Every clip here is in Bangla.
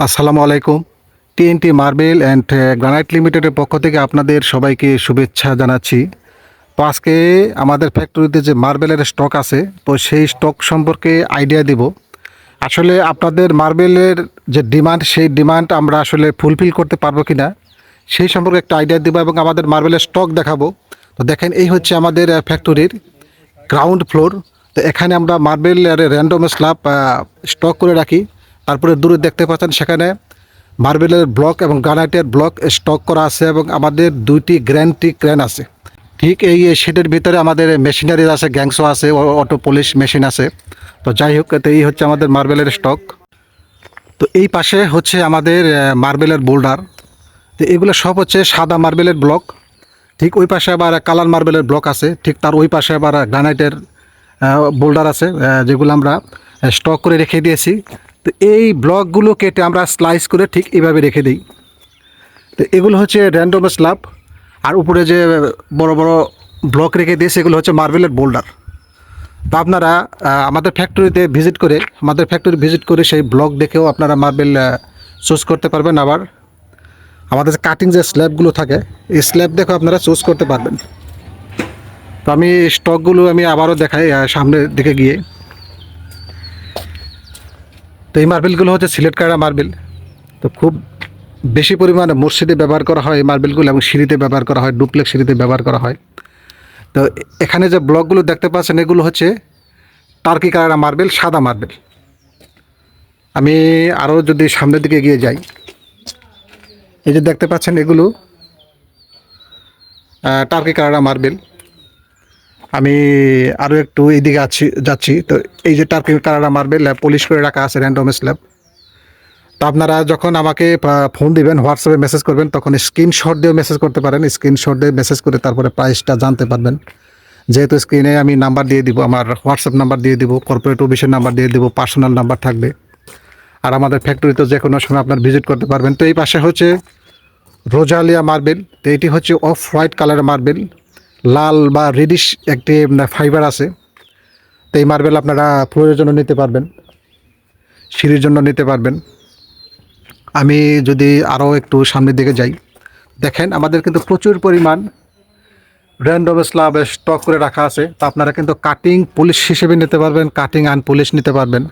আসসালামু আলাইকুম। টিএনটি মার্বেল অ্যান্ড গ্রানাইট লিমিটেডের পক্ষ থেকে আপনাদের সবাইকে শুভেচ্ছা জানাচ্ছি। তো আজকে আমাদের ফ্যাক্টরিতে যে মার্বেলের স্টক আছে, তো সেই স্টক সম্পর্কে আইডিয়া দিব। আসলে আপনাদের মার্বেলের যে ডিমান্ড সেই ডিমান্ড আমরা আসলে ফুলফিল করতে পারব কি না সেই সম্পর্কে একটা আইডিয়া দেবো এবং আমাদের মার্বেলের স্টক দেখাবো। তো দেখেন, এই হচ্ছে আমাদের ফ্যাক্টরির গ্রাউন্ড ফ্লোর তো এখানে আমরা মার্বেল র্যান্ডম স্ল্যাব স্টক করে রাখি। তারপরে দূরে দেখতে পাচ্ছেন সেখানে মার্বেলের ব্লক এবং গ্রানাইটের ব্লক স্টক করা আছে এবং আমাদের দুইটি গ্র্যান্ডটি ক্রেন আছে। ঠিক এই শেডের ভিতরে আমাদের মেশিনারি আছে, গ্যাংসো আছে অটো পলিশ মেশিন আছে। তো যাই হোক এই হচ্ছে আমাদের মার্বেলের স্টক। তো এই পাশে হচ্ছে আমাদের মার্বেলের বোল্ডার। তো এগুলো সব হচ্ছে সাদা মার্বেলের ব্লক। ঠিক ওই পাশে আবার কালার মার্বেলের ব্লক আছে। ঠিক তার ওই পাশে আবার গ্রানাইটের বোল্ডার আছে যেগুলো আমরা স্টক করে রেখে দিয়েছি। তো এই ব্লকগুলো কেটে আমরা স্লাইস করে ঠিক এভাবে রেখে দিই। তো এগুলো হচ্ছে র্যান্ডম স্ল্যাব আর উপরে যে বড় বড় ব্লক রেখে দিয়েছে, এগুলো হচ্ছে মার্বেলের বোল্ডার। তো আপনারা আমাদের ফ্যাক্টরিতে ভিজিট করে, আমাদের ফ্যাক্টরি ভিজিট করে সেই ব্লক দেখেও আপনারা মার্বেল চুজ করতে পারবেন আবার। আমাদের যে কাটিং যে স্ল্যাবগুলো থাকে, এই স্ল্যাব দেখেও আপনারা চুজ করতে পারবেন। তো আমি স্টকগুলো আমি আবারও দেখাই সামনের দিকে গিয়ে। তো এই মার্বেলগুলো হচ্ছে সিলেট কাটা মার্বেল। তো খুব বেশি পরিমাণে মসজিদে ব্যবহার করা হয় এই মার্বেলগুলো এবং সিঁড়িতে ব্যবহার করা হয়, ডুপ্লেক্স সিঁড়িতে ব্যবহার করা হয়। তো এখানে যে ব্লকগুলো দেখতে পাচ্ছেন, এগুলো হচ্ছে টার্কি কালার মার্বেল, সাদা মার্বেল। আমি আরও যদি সামনের দিকে গিয়ে যাই, এই যে দেখতে পাচ্ছেন এগুলো টার্কি কালার মার্বেল। আমি আরও একটু এইদিকে আছি, যাচ্ছি। তো এই যে টার্কি কালার মার্বেল পলিশ করে রাখা আছে র্যান্ডম স্ল্যাব তো আপনারা যখন আমাকে ফোন দিবেন হোয়াটসঅ্যাপে মেসেজ করবেন, তখন স্ক্রিনশট দিয়ে মেসেজ করতে পারেন। স্ক্রিনশট দিয়ে মেসেজ করে তারপরে প্রাইসটা জানতে পারবেন। যেহেতু স্ক্রিনে আমি নাম্বার দিয়ে দিব, আমার হোয়াটসঅ্যাপ নাম্বার দিয়ে দিব কর্পোরেট অফিসের নাম্বার দিয়ে দিব পার্সোনাল নাম্বার থাকবে। আর আমাদের ফ্যাক্টরিতে যে কোনো সময় আপনার ভিজিট করতে পারবেন। তো এই পাশে হচ্ছে রোজালিয়া মার্বেল তো এটি হচ্ছে অফ হোয়াইট কালারের মার্বেল লাল বা রেডিশ একটি ফাইবার আছে। তো এই মার্বেল আপনারা ফ্লোরের জন্য নিতে পারবেন, সিঁড়ির জন্য নিতে পারবেন। আমি যদি আরও একটু সামনের দিকে যাই, দেখেন আমাদের কিন্তু প্রচুর পরিমাণ র্যান্ডম স্ল্যাব স্টক করে রাখা আছে। তো আপনারা কিন্তু কাটিং পুলিশ হিসেবে নিতে পারবেন কাটিং আন পুলিশ নিতে পারবেন।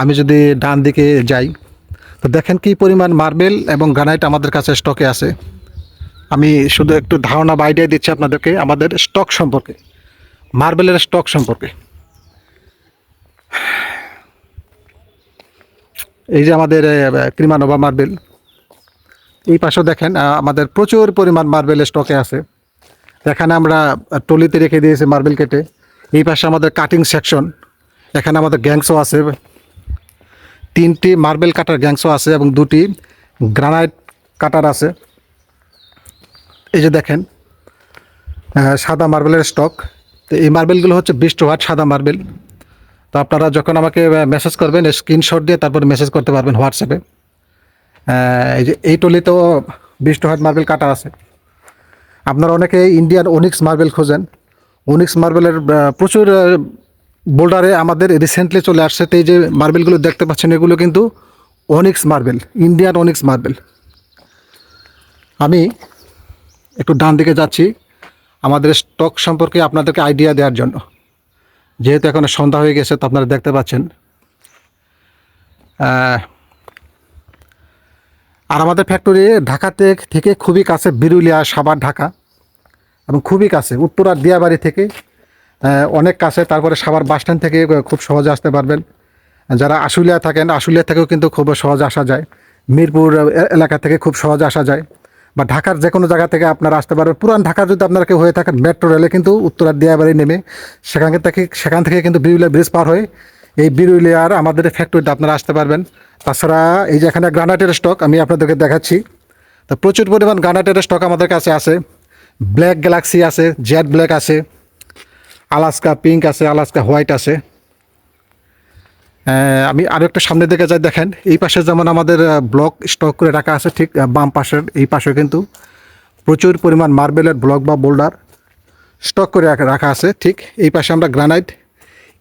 আমি যদি ডান দিকে যাই, তো দেখেন কি পরিমাণ মার্বেল এবং গ্রানাইট আমাদের কাছে স্টকে আছে। আমি শুধু একটু ধারণা বা আইডিয়া দিচ্ছি আপনাদেরকে, আমাদের স্টক সম্পর্কে, মার্বেলের স্টক সম্পর্কে। এই যে আমাদের ক্রিমানোভা মার্বেল, এই পাশেও দেখেন আমাদের প্রচুর পরিমাণ মার্বেলের স্টকে আছে। এখানে আমরা টলিতে রেখে দিয়েছি মার্বেল কেটে। এই পাশে আমাদের কাটিং সেকশন এখানে আমাদের গ্যাংসও আছে। তিনটি মার্বেল কাটার গ্যাংসও আছে এবং দুটি গ্রানাইট কাটার আছে। এই যে দেখেন সাদা মার্বেলের স্টক তো এই মার্বেলগুলো হচ্ছে বিশ ওয়াট সাদা মার্বেল। তো আপনারা যখন আমাকে মেসেজ করবেন স্ক্রিনশট দিয়ে তারপর মেসেজ করতে পারবেন হোয়াটসঅ্যাপে এই যে এই টলিতেও বিশ ওয়াট মার্বেল কাটা আছে। আপনারা অনেকে ইন্ডিয়ান ওনিক্স মার্বেল খোঁজেন। ওনিক্স মার্বেলের প্রচুর বোল্ডারে আমাদের রিসেন্টলি চলে আসছে। তো এই যে মার্বেলগুলো দেখতে পাচ্ছেন, এগুলো কিন্তু onyx marble Indian onyx marble. আমি একটু ডান দিকে যাচ্ছি আমাদের স্টক সম্পর্কে আপনাদেরকে আইডিয়া দেওয়ার জন্য। যেহেতু এখন সন্ধ্যা হয়ে গেছে, তো আপনারা দেখতে পাচ্ছেন। আর আমাদের ফ্যাক্টরি ঢাকাতে থেকে খুবই কাছে বিরুলিয়া সাবার ঢাকা, এবং খুবই কাছে। উত্তরার দিয়াবাড়ি থেকে অনেক কাছে। তারপরে সাবার বাস স্ট্যান্ড থেকে খুব সহজে আসতে পারবেন। যারা আশুলিয়া থাকেন, আশুলিয়া থেকেও কিন্তু খুব সহজে আসা যায়। মিরপুর এলাকা থেকে খুব সহজে আসা যায়। বা ঢাকার যে কোনো জায়গা থেকে আপনারা আসতে পারবেন। পুরান ঢাকার যদি আপনারা কেউ হয়ে থাকেন, মেট্রো রেলে কিন্তু উত্তরার দিয়াবাড়ি নেমে সেখান থেকে সেখান থেকে কিন্তু বিরুলিয়া ব্রিজ পার হয়ে এই বিরুলিয়ার আমাদের ফ্যাক্টরিতে আপনারা আসতে পারবেন। তাছাড়া এই যে এখানে গ্রানাইটের স্টক আমি আপনাদেরকে দেখাচ্ছি। তো প্রচুর পরিমাণ গ্রানাইটের স্টক আমাদের কাছে আছে। ব্ল্যাক গ্যালাক্সি আছে জেড ব্ল্যাক আছে আলাস্কা পিঙ্ক আছে আলাস্কা হোয়াইট আছে। আমি আরও একটু সামনে দিকে যাই, দেখেন। এই পাশে যেমন আমাদের ব্লক স্টক করে রাখা আছে, ঠিক বাম পাশের, এই পাশে কিন্তু প্রচুর পরিমাণ মার্বেলের ব্লক বা বোল্ডার স্টক করে রাখা- আছে, ঠিক। এই পাশে আমরা গ্রানাইট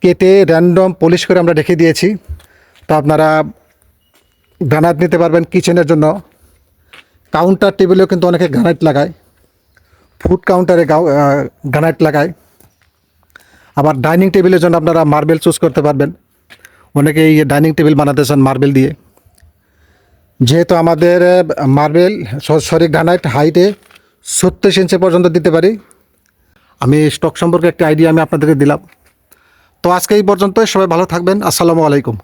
কেটে র্যান্ডম পলিশ করে আমরা রেখে দিয়েছি। তো আপনারা গ্রানাইট নিতে পারবেন কিচেনের জন্য। কাউন্টার টেবিলেও কিন্তু অনেকে গ্রানাইট লাগায়। ফুড কাউন্টারে গ্রানাইট লাগায়। আবার ডাইনিং টেবিলের জন্য আপনারা মার্বেল চুজ করতে পারবেন। অনেকে এই ডাইনিং টেবিল বানাতে চান মার্বেল দিয়ে। যেহেতু আমাদের মার্বেল সরি গ্রানাইট হাইটে ছত্রিশ ইঞ্চি পর্যন্ত দিতে পারি। আমি স্টক সম্পর্কে একটি আইডিয়া আমি আপনাদেরকে দিলাম। তো আজকে এই পর্যন্তই, সবাই ভালো থাকবেন। আসসালামু আলাইকুম।